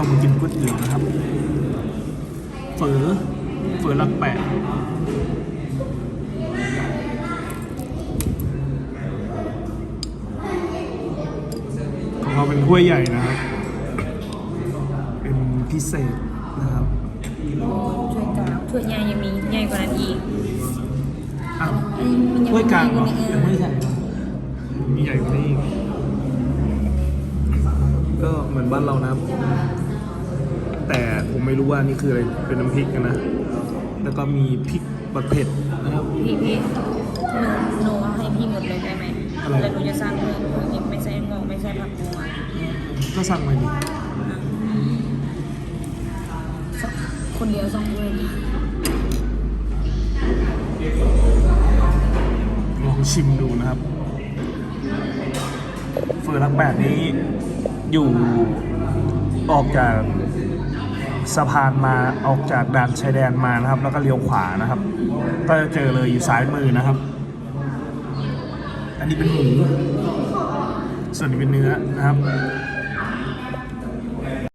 เรามากินก๋วยเตี๋ยวนะครับเฝอเฝอหลักแปดของเราเป็นถ้วยใหญ่นะครับ เป็นพิเศษนะครับถ้วยกลางถ้วยใหญ่ยังมีใหญ่กว่านั้นอีกอ้าวอันนี้มันยังถ้วยกลางเหรอใหญ่ยังไม่ใหญ่เหรอมีใหญ่กว่านี้อีกก็เหมือนบ้านเรานะครับ แต่ผมไม่รู้ว่านี่คืออะไรเป็นน้ำพริกกันนะ แล้วก็มีพริกบักเผ็ดนะครับ พี่พี่หนูหนูให้พี่หมดเลยได้ไหมอะไร แล้วหนูจะสร้างเรื่องคือไม่ใส่งอกไม่ใส่ผักบัวก็สั่งมาดิคนเดียวสองถ้วยลองชิมดูนะครับ เฟอร์รักแปดนี้อยู่ออกจาก สะพานมาออกจากด่านชายแดนมานะครับ แล้วก็เลี้ยวขวานะครับ ก็จะเจอเลยอยู่ซ้ายมือนะครับ อันนี้เป็นหมูส่วนนี้เป็นเนื้อนะครับ